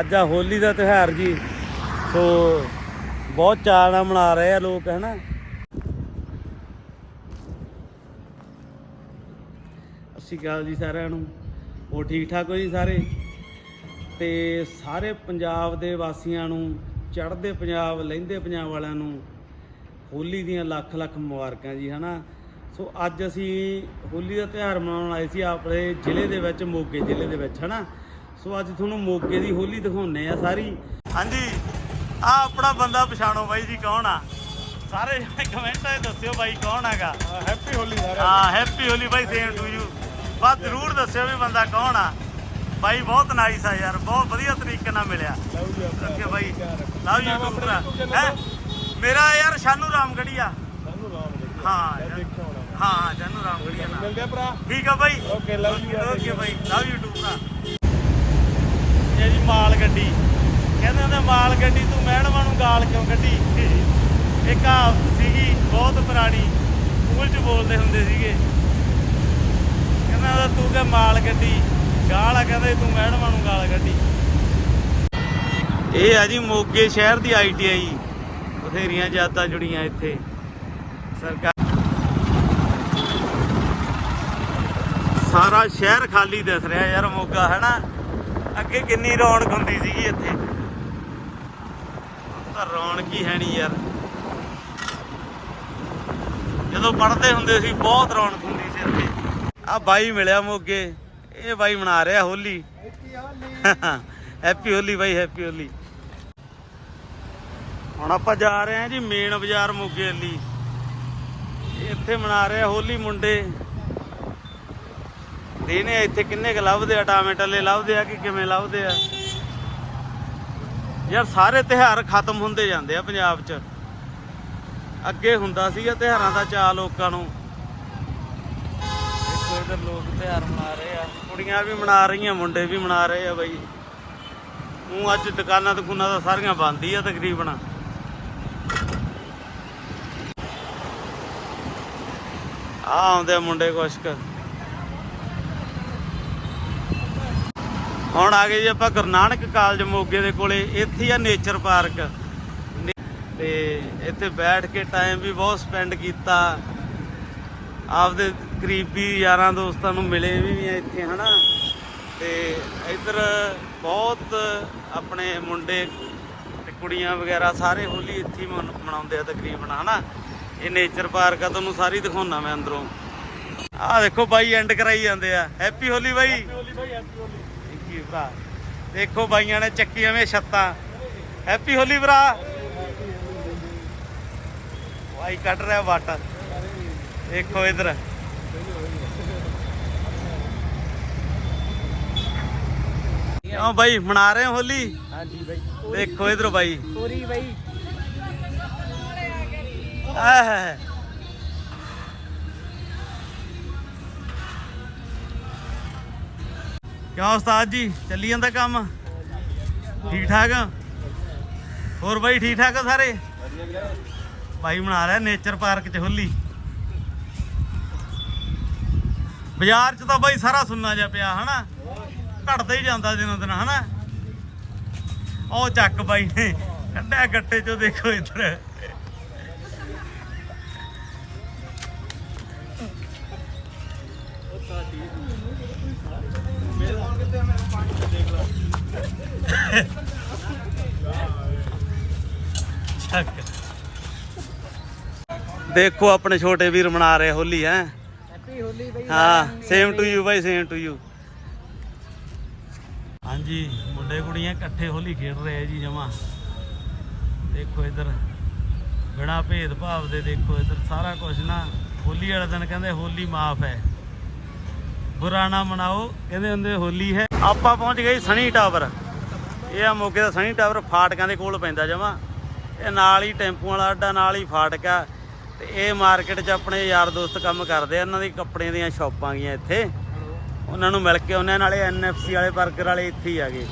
ਅੱਜ ਆ ਹੋਲੀ ਦਾ ਤਿਉਹਾਰ ਜੀ। ਸੋ ਬਹੁਤ ਚਾਅ ਨਾਲ ਮਨਾ ਰਹੇ ਆ ਲੋਕ, ਹਨਾ? ਅਸੀਂ ਅਕਾਲ ਜੀ ਸਾਰਿਆਂ ਨੂੰ। ਉਹ ਠੀਕ ਠਾਕ ਹੋ ਜੀ ਸਾਰੇ? ਤੇ ਸਾਰੇ ਪੰਜਾਬ ਦੇ ਵਾਸੀਆਂ ਨੂੰ, ਚੜ੍ਹਦੇ ਪੰਜਾਬ ਲਹਿੰਦੇ ਪੰਜਾਬ ਵਾਲਿਆਂ ਨੂੰ ਹੋਲੀ ਦੀਆਂ ਲੱਖ ਲੱਖ ਮੁਬਾਰਕਾਂ ਜੀ, ਹਨਾ? ਸੋ ਅੱਜ ਅਸੀਂ ਹੋਲੀ ਦਾ ਤਿਉਹਾਰ ਮਨਾਉਣ ਆਏ ਸੀ ਆਪਣੇ ਜ਼ਿਲ੍ਹੇ ਦੇ ਵਿੱਚ, ਮੋਗੇ ਜ਼ਿਲ੍ਹੇ ਦੇ ਵਿੱਚ, ਹਨਾ? ਸੋ ਅੱਜ ਤੁਹਾਨੂੰ ਮੋਗੇ ਦੀ ਹੋਲੀ ਦਿਖਾਉਣੇ ਆ ਸਾਰੀ। ਹਾਂਜੀ ਆ ਆਪਣਾ ਬੰਦਾ ਪਛਾਣੋ ਬਾਈ ਜੀ ਕੌਣ ਆ? ਸਾਰੇ ਕਮੈਂਟਾਂ 'ਚ ਦੱਸਿਓ ਬਾਈ ਕੌਣ ਹੈਗਾ। ਹੈਪੀ ਹੋਲੀ ਸਾਰਿਆਂ ਹਾਂ ਹੈਪੀ ਹੋਲੀ ਬਾਈ ਸੇਮ ਟੂ ਯੂ ਬਸ ਜ਼ਰੂਰ ਦੱਸਿਓ ਵੀ ਬੰਦਾ ਕੌਣ ਆ। ਬਾਈ ਬਹੁਤ ਨਾਈਸ ਆ ਯਾਰ ਬਹੁਤ ਵਧੀਆ ਤਰੀਕੇ ਨਾਲ ਮਿਲਿਆ। Okay bye love you too ਭਰਾ। ਹੈ? ਮੇਰਾ ਯਾਰ ਸ਼ਾਨੂ ਰਾਮਗੜੀ ਆ ਸਾਨੂੰ ਰਾਮ ਜੀ ਹਾਂ। ਦੇਖਿਆ ਹੋਣਾ ਹਾਂ ਹਾਂ ਸ਼ਾਨੂ ਰਾਮਗੜੀ ਆ ਨਾ ਮਿਲਦੇ ਆ ਭਰਾ। ਠੀਕ ਆ ਬਾਈ। Okay love you okay bye love you too ਭਰਾ। ਇਹ ਮਾਲ ਗੱਡੀ। ਕਹਿੰਦੇ ਹੁੰਦੇ ਮਾਲ ਗੱਡੀ ਤੂੰ ਮੈਡਮਾਂ ਨੂੰ ਗਾਲ ਕਿਉਂ ਕੱਢੀ? ਇੱਕ ਆ ਸੀਗੀ ਬਹੁਤ ਪੁਰਾਣੀ, ਸਕੂਲ 'ਚ ਬੋਲਦੇ ਹੁੰਦੇ ਸੀਗੇ। ਕਹਿੰਦਾ ਉਹਦਾ ਤੂੰ ਕਿ ਮਾਲ ਗੱਡੀ, ਗਾਲ ਆ, ਕਹਿੰਦੇ ਤੂੰ ਮੈਡਮਾਂ ਨੂੰ ਗਾਲ ਕੱਢੀ। ਇਹ ਆ ਜੀ ਮੋਗੇ ਸ਼ਹਿਰ ਦੀ ਆਈਟੀਆਈ ਬਥੇਰੀਆਂ ਜਾਤਾਂ ਜੁੜੀਆਂ ਇੱਥੇ। ਸਰਕਾਰ ਸਾਰਾ ਸ਼ਹਿਰ ਖਾਲੀ ਦਿਸ ਰਿਹਾ ਯਾਰ ਮੋਗਾ ਹੈ ਨਾ ਅੱਗੇ ਕਿੰਨੀ ਰੌਣਕ ਹੁੰਦੀ ਸੀਗੀ ਇੱਥੇ? ਹੁਣ ਤਾਂ ਰੌਣਕ ਹੀ ਹੈ ਨਹੀਂ ਯਾਰ। ਜਦੋਂ ਪੜ੍ਹਦੇ ਹੁੰਦੇ ਸੀ, ਬਹੁਤ ਰੌਣਕ ਹੁੰਦੀ ਸੀ ਇੱਥੇ। ਆ ਬਾਈ ਮਿਲਿਆ ਮੋਗੇ। ਇਹ ਬਾਈ ਮਨਾ ਰਿਹਾ ਹੋਲੀ। ਹੈਪੀ ਹੋਲੀ ਬਾਈ ਹੈਪੀ ਹੋਲੀ ਹੁਣ ਆਪਾਂ ਜਾ ਰਹੇ ਹਾਂ ਜੀ ਮੇਨ ਬਾਜ਼ਾਰ ਮੋਗੇ ਲਈ ਇੱਥੇ ਮਨਾ ਰਿਹਾ ਹੋਲੀ ਮੁੰਡੇ। ਦੇਨੇ ਇੱਥੇ ਕਿੰਨੇ ਕ ਲੱਭਦੇ ਆ ਟਾਮੇਟਲੇ ਲੱਭਦੇ ਆ ਕਿ ਕਿਵੇਂ ਲੱਭਦੇ ਆ? ਯਾਰ ਸਾਰੇ ਤਿਉਹਾਰ ਖਤਮ ਹੁੰਦੇ ਜਾਂਦੇ ਆ ਪੰਜਾਬ 'ਚ। ਅੱਗੇ ਹੁੰਦਾ ਸੀਗਾ ਤਿਉਹਾਰਾਂ ਦਾ ਚਾਅ ਲੋਕਾਂ ਨੂੰ। ਦੇਖੋ ਇਧਰ ਲੋਕ ਤਿਉਹਾਰ ਮਨਾ ਰਹੇ ਆ। ਕੁੜੀਆਂ ਵੀ ਮਨਾ ਰਹੀਆਂ ਮੁੰਡੇ ਵੀ ਮਨਾ ਰਹੇ ਆ ਬਾਈ। ਉਹ ਅੱਜ ਦੁਕਾਨਾਂ ਦੁਕਾਨਾਂ ਤਾਂ ਸਾਰੀਆਂ ਬੰਦ ਹੀ ਆ ਤਕਰੀਬਨ। ਆ ਆਉਂਦੇ ਮੁੰਡੇ ਕੁਛ ਹੁਣ ਆ ਗਏ ਜੀ ਆਪਾਂ ਗੁਰੂ ਨਾਨਕ ਕਾਲਜ ਮੋਗੇ ਦੇ ਕੋਲੇ, ਇੱਥੇ ਆ ਨੇਚਰ ਪਾਰਕ ਨੇ- ਤੇ ਇੱਥੇ ਬੈਠ ਕੇ ਟਾਈਮ ਵੀ ਬਹੁਤ ਸਪੈਂਡ ਕੀਤਾ। ਆਪਦੇ ਕਰੀਬੀ ਯਾਰਾਂ ਦੋਸਤਾਂ ਨੂੰ ਮਿਲੇ ਵੀ ਆ ਇੱਥੇ, ਹਨਾ? ਤੇ ਇੱਧਰ ਬਹੁਤ ਆਪਣੇ ਮੁੰਡੇ ਤੇ ਕੁੜੀਆਂ ਵਗੈਰਾ ਸਾਰੇ ਹੋਲੀ ਇੱਥੇ ਮਨ- ਮਨਾਉਂਦੇ ਆ ਤਕਰੀਬਨ, ਹਨਾ? ਇਹ ਨੇਚਰ ਪਾਰਕ ਆ, ਤੁਹਾਨੂੰ ਸਾਰੀ ਦਿਖਾਉਣਾ ਮੈਂ ਅੰਦਰੋਂ। ਆਹ ਦੇਖੋ ਬਾਈ ਐਂਡ ਕਰਾਈ ਜਾਂਦੇ ਆ। Happy Holi by. Holi Bhai happy Holi you ਭਰਾ। ਦੇਖੋ ਬਾਈਆਂ ਨੇ ਚੱਕੀਆਂ ਵੇ ਛੱਤਾਂ। ਹੈਪੀ ਹੋਲੀ ਭਰਾ। ਵਾਈ ਕੱਢ ਰਿਹਾ ਵੱਟ। ਦੇਖੋ ਇਧਰ। ਕਿਉਂ ਬਾਈ ਮਨਾ ਰਹੇ ਹੋ ਹੋਲੀ? ਹਾਂਜੀ ਭਾਈ ਦੇਖੋ ਇਧਰ ਬਾਈ। ਪੂਰੀ ਭਾਈ ਆਹ ਕਿਉਂ ਉਸਤਾਦ ਜੀ? ਚੱਲੀ ਜਾਂਦਾ ਕੰਮ? ਠੀਕ ਠਾਕ? ਹੋਰ ਬਾਈ ਠੀਕ ਠਾਕ ਸਾਰੇ? ਭਾਈ ਬਣਾ ਰਿਹਾ ਨੇਚਰ ਪਾਰਕ ਚ ਹੋਲੀ। ਬਾਜ਼ਾਰ ਚ ਤਾਂ ਬਾਈ ਸਾਰਾ ਸੁੰਨਾ ਜਿਹਾ ਪਿਆ, ਹਨਾ? ਘਟਦਾ ਹੀ ਜਾਂਦਾ ਦਿਨੋਂ ਦਿਨ, ਹਨਾ? ਉਹ ਚੱਕ ਬਾਈ ਨੇ, ਕੱਢਿਆ ਗੱਟੇ ਚੋਂ ਦੇਖੋ ਇੱਧਰ। ਚੱਕ ਦੇਖੋ ਆਪਣੇ ਛੋਟੇ ਵੀਰ ਮਨਾ ਰਹੇ ਹੋਲੀ ਹੈ? ਹੈਪੀ ਹੋਲੀ ਭਾਈ ਹਾਂ ਸੇਮ ਟੂ ਯੂ ਬਾਈ ਸੇਮ ਟੂ ਯੂ ਹਾਂਜੀ ਮੁੰਡੇ ਕੁੜੀਆਂ ਇਕੱਠੇ ਹੋਲੀ ਖੇਡ ਰਹੇ ਆ ਜੀ ਜਮਾ। ਦੇਖੋ ਇੱਧਰ ਬਿਨਾ ਭੇਦ ਭਾਵ ਦੇ ਦੇਖੋ ਇੱਧਰ ਸਾਰਾ ਕੁਝ ਨਾ। ਹੋਲੀ ਵਾਲੇ ਦਿਨ ਕਹਿੰਦੇ ਹੋਲੀ ਮਾਫ ਹੈ। ਬੁਰਾ ਨਾ ਮਨਾਓ, ਕਹਿੰਦੇ ਹੁੰਦੇ ਹੋਲੀ ਹੈ। ਆਪਾਂ ਪਹੁੰਚ ਗਏ ਸਣੀ ਟਾਵਰ। ਇਹ ਆ ਮੋਗੇ ਦਾ ਸਣੀ ਟਾਵਰ, ਫਾਟਕਾਂ ਦੇ ਕੋਲ ਪੈਂਦਾ ਜਮਾ। ਇਹ ਨਾਲ ਹੀ ਟੈਂਪੂ ਵਾਲਾ ਅੱਡਾ, ਨਾਲ ਹੀ ਫਾਟਕ ਆ। ਤੇ ਇਹ ਮਾਰਕੀਟ 'ਚ ਆਪਣੇ ਯਾਰ ਦੋਸਤ ਕੰਮ ਕਰਦੇ ਆ, ਇਹਨਾਂ ਦੀ ਕੱਪੜੇ ਦੀਆਂ ਸ਼ਾਪਾਂ ਗਈਆਂ ਇੱਥੇ। ਉਹਨਾਂ ਨੂੰ ਮਿਲ ਕੇ ਉਹਨਾਂ ਨਾਲੇ ਐਨਐਫਸੀ ਵਾਲੇ 버ਗਰ ਵਾਲੇ ਇੱਥੇ ਹੀ ਆ ਗਏ।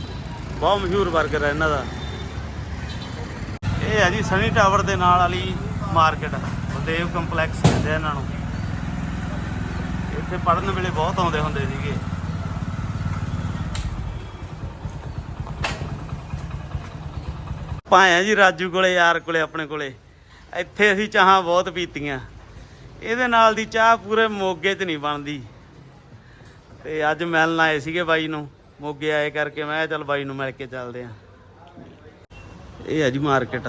ਬਹੁਤ ਮਸ਼ਹੂਰ 버ਗਰ ਹੈ ਇਹਨਾਂ ਦਾ। ਇਹ ਹੈ ਜੀ ਸਨੀ ਟਾਵਰ ਦੇ ਨਾਲ ਵਾਲੀ ਮਾਰਕੀਟ। ਬਲਦੇਵ ਕੰਪਲੈਕਸ ਕਹਿੰਦੇ ਇਹਨਾਂ ਨੂੰ। ਇੱਥੇ ਪੜਨ ਵੇਲੇ ਬਹੁਤ ਆਉਂਦੇ ਹੁੰਦੇ ਸੀਗੇ। ਪਾਇਆ ਜੀ ਰਾਜੂ ਕੋਲੇ, ਯਾਰ ਕੋਲੇ, ਆਪਣੇ ਕੋਲੇ। ਇੱਥੇ ਅਸੀਂ ਚਾਹਾਂ ਬਹੁਤ ਪੀਤੀਆਂ। ਇਹਦੇ ਨਾਲ ਦੀ ਚਾਹ ਪੂਰੇ ਮੋਗੇ 'ਚ ਨਹੀਂ ਬਣਦੀ। ਤੇ ਅੱਜ ਮਿਲਣ ਆਏ ਸੀਗੇ ਬਾਈ ਨੂੰ। ਮੋਗੇ ਆਏ ਕਰਕੇ ਮੈਂ ਚੱਲ ਬਾਈ ਨੂੰ ਮਿਲ ਕੇ ਚੱਲਦੇ ਆ। ਇਹ ਹੈ ਜੀ ਮਾਰਕੀਟ।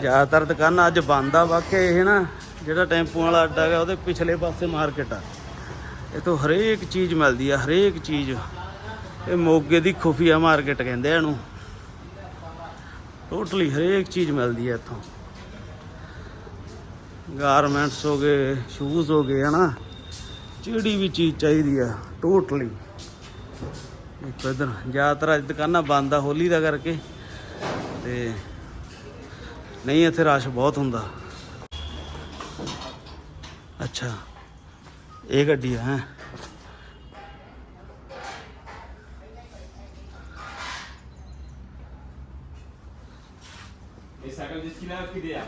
ਜ਼ਿਆਦਾਤਰ ਦੁਕਾਨਾਂ ਅੱਜ ਬੰਦ ਆ ਵਾਕਿਆ ਇਹ ਨਾ ਜਿਹੜਾ ਟੈਂਪੂ ਵਾਲਾ ਅੱਡਾ ਹੈਗਾ, ਉਹਦੇ ਪਿਛਲੇ ਪਾਸੇ ਮਾਰਕੀਟ ਆ। ਇਥੋਂ ਹਰੇਕ ਚੀਜ਼ ਮਿਲਦੀ ਆ, ਹਰੇਕ ਚੀਜ਼। ਇਹ ਮੋਗੇ ਦੀ ਖੁਫੀਆ ਮਾਰਕੀਟ ਕਹਿੰਦੇ ਆ ਇਹਨੂੰ। ਟੋਟਲੀ ਹਰੇਕ ਚੀਜ਼ ਮਿਲਦੀ ਆ ਇੱਥੋਂ। ਗਾਰਮੈਂਟਸ ਹੋ ਗਏ ਸ਼ੂਜ਼ ਹੋ ਗਏ, ਹਨਾ। ਜਿਹੜੀ ਵੀ ਚੀਜ਼ ਚਾਹੀਦੀ ਆ ਟੋਟਲੀ ਇੱਕ ਇਧਰ, ਜ਼ਿਆਦਾਤਰ ਅੱਜ ਦੁਕਾਨਾਂ ਬੰਦ ਆ, ਹੋਲੀ ਦਾ ਕਰਕੇ। ਤੇ ਨਹੀਂ, ਇੱਥੇ ਰਸ਼ ਬਹੁਤ ਹੁੰਦਾ। ਅੱਛਾ। ਇਹ ਗੱਡੀ ਆ ਹੈ। ਇਹ ਸਾਈਕਲ ਜਿਸ ਕੀ ਨਾਮ ਕੀ ਦਿਆ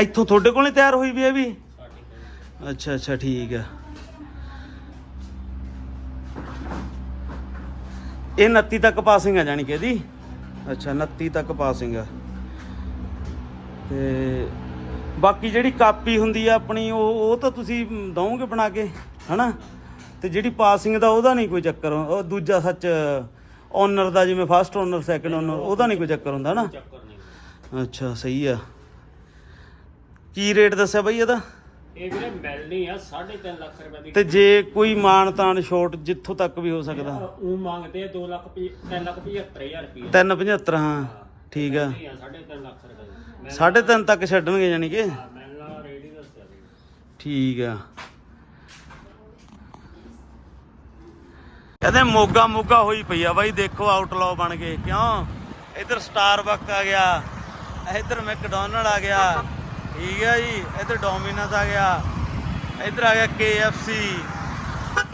ਇੱਥੋਂ ਤੁਹਾਡੇ ਕੋਲੇ ਤਿਆਰ ਹੋਈ ਵੀ ਇਹ ਵੀ? ਅੱਛਾ ਅੱਛਾ ਠੀਕ ਆ। ਇਹ 29 ਤੱਕ ਪਾਸਿੰਗ ਆ ਜਾਣੀ ਕਿ ਇਹਦੀ? ਅੱਛਾ 29 ਤੱਕ ਪਾਸਿੰਗ ਆ। ਤੇ ਬਾਕੀ ਜਿਹੜੀ ਕਾਪੀ ਹੁੰਦੀ ਆ ਆਪਣੀ ਉਹ ਉਹ ਤਾਂ ਤੁਸੀਂ ਦਵੋਗੇ ਬਣਾ ਕੇ ਹਨਾ? ਤੇ ਜਿਹੜੀ ਪਾਸਿੰਗ ਦਾ ਉਹਦਾ ਨਹੀਂ ਕੋਈ ਚੱਕਰ ਉਹ ਦੂਜਾ ਸੱਚ ਓਨਰ ਦਾ ਜਿਵੇਂ ਫਸਟ ਓਨਰ ਸੈਕੰਡ ਓਨਰ ਉਹਦਾ ਨਹੀਂ ਕੋਈ ਚੱਕਰ ਹੁੰਦਾ ਹਨਾ? ਅੱਛਾ ਸਹੀ ਆ। ਕੀ ਰੇਟ ਦੱਸਿਆ ਬਈ ਇਹਦਾ? ਇਹ ਵੀਰੇ ਮਿਲਣੀ ਆ 3.5 ਲੱਖ ਰੁਪਏ ਦੀ। ਤੇ ਜੇ ਕੋਈ ਮਾਨ ਤਾਨ ਛੋਟ ਜਿੱਥੋਂ ਤੱਕ ਵੀ ਹੋ ਸਕਦਾ। ਉਹ ਮੰਗਦੇ 2 ਲੱਖ 3 ਲੱਖ 75000 ਰੁਪਏ 375 ਹਾਂ। ਠੀਕ ਆ। ਇਹ ਆ 3.5 ਲੱਖ ਰੁਪਏ। ਮੈਂ ਸਾਢੇ ਤਿੰਨ ਤੱਕ ਛੱਡਣਗੇ ਯਾਨੀ ਕਿ? ਦੱਸਿਆ ਸੀ। ਠੀਕ ਆ। ਕਹਿੰਦੇ ਮੋਗਾ ਮੋਗਾ ਹੋਈ ਪਈ ਆ ਬਾਈ ਦੇਖੋ ਆਊਟਲਾਅ ਬਣ ਗਏ। ਕਿਉਂ? ਇੱਧਰ ਸਟਾਰਬਕ ਆ ਗਿਆ ਇੱਧਰ ਮੈਕਡੋਨਲਡ ਆ ਗਿਆ। ਠੀਕ ਆ ਜੀ ਇੱਧਰ ਡੋਮਿਨੋਜ਼ ਆ ਗਿਆ ਇੱਧਰ ਆ ਗਿਆ KFC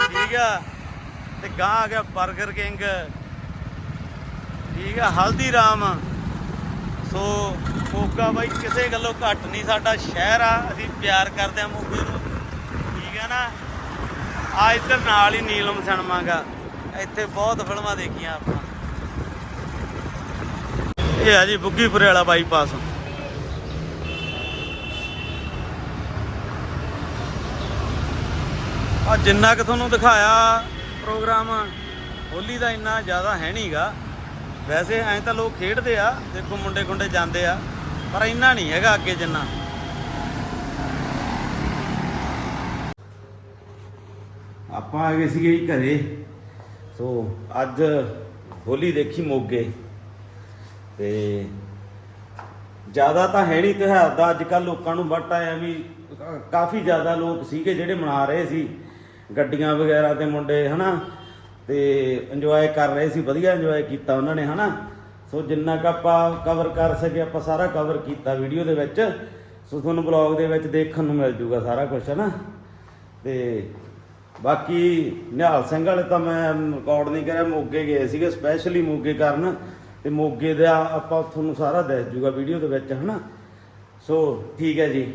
ਠੀਕ ਆ ਤੇ ਗਾਂ ਆ ਗਿਆ 버ਗਰ ਕਿੰਗ ਠੀਕ ਆ ਹਲਦੀਰਾਮ। ਮੋਗਾ ਬਾਈ, ਕਿਸੇ ਗੱਲੋਂ ਘੱਟ ਨਹੀਂ, ਸਾਡਾ ਸ਼ਹਿਰ ਆ, ਅਸੀਂ ਪਿਆਰ ਕਰਦੇ ਆ ਮੋਗੇ ਨੂੰ। ਠੀਕ ਆ ਨਾ? ਆ ਇੱਧਰ ਨਾਲ ਹੀ ਨੀਲਮ ਸਿਨੇਮਾ ਗਾ। ਇੱਥੇ ਬਹੁਤ ਫਿਲਮਾਂ ਦੇਖੀਆਂ ਆਪਾਂ। ਇਹ ਆ ਜੀ ਬੁੱਗੀਪੁਰੇ ਵਾਲਾ ਬਾਈਪਾਸ। ਆ ਜਿੰਨਾ ਕਿ ਤੁਹਾਨੂੰ ਦਿਖਾਇਆ ਪ੍ਰੋਗਰਾਮ, ਹੋਲੀ ਦਾ ਇੰਨਾ ਜ਼ਿਆਦਾ ਹੈ ਨਹੀਂਗਾ ਵੈਸੇ ਐਂ ਤਾਂ ਲੋਕ ਖੇਡਦੇ ਆ, ਦੇਖੋ ਮੁੰਡੇ ਖੁੰਡੇ ਜਾਂਦੇ ਆ। ਪਰ ਇੰਨਾ ਨਹੀਂ ਹੈਗਾ ਅੱਗੇ ਜਿੰਨਾ। ਆਪਾਂ ਆ ਗਏ ਸੀਗੇ ਜੀ ਘਰੇ। ਸੋ ਅੱਜ ਹੋਲੀ ਦੇਖੀ ਮੋਗੇ। ਤੇ ਜ਼ਿਆਦਾ ਤਾਂ ਹੈ ਨਹੀਂ ਤਿਉਹਾਰ ਦਾ। ਅੱਜ ਕੱਲ ਲੋਕਾਂ ਨੂੰ ਵੱਟ ਆਇਆ ਵੀ ਕਾਫੀ ਜ਼ਿਆਦਾ ਲੋਕ ਸੀਗੇ ਜਿਹੜੇ ਮਨਾ ਰਹੇ ਸੀ। ਗੱਡੀਆਂ ਵਗੈਰਾ ਤੇ ਮੁੰਡੇ, ਹਨਾ? ਤੇ ਇੰਜੋਏ ਕਰ ਰਹੇ ਸੀ, ਵਧੀਆ ਇੰਜੋਏ ਕੀਤਾ ਉਹਨਾਂ ਨੇ, ਹਨਾ? ਸੋ ਜਿੰਨਾ ਕੁ ਆਪਾਂ ਕਵਰ ਕਰ ਸਕੇ, ਆਪਾਂ ਸਾਰਾ ਕਵਰ ਕੀਤਾ ਵੀਡੀਓ ਦੇ ਵਿੱਚ। ਸੋ ਤੁਹਾਨੂੰ ਬਲੌਗ ਦੇ ਵਿੱਚ ਦੇਖਣ ਨੂੰ ਮਿਲ ਜੂਗਾ ਸਾਰਾ ਕੁਝ ਨਾ ਤੇ ਬਾਕੀ ਨਿਹਾਲ ਸਿੰਘ ਵਾਲੇ ਤਾਂ ਮੈਂ ਰਿਕਾਰਡ ਨਹੀਂ ਕਰਿਆ, ਮੋਗੇ ਗਏ ਸੀਗੇ ਸਪੈਸ਼ਲੀ ਮੋਗੇ ਕਰਨ। ਤੇ ਮੋਗੇ ਦਾ ਆਪਾਂ ਤੁਹਾਨੂੰ ਸਾਰਾ ਦੱਸ ਜੂਗਾ ਵੀਡੀਓ ਦੇ ਵਿੱਚ, ਹਨਾ? ਸੋ ਠੀਕ ਹੈ ਜੀ।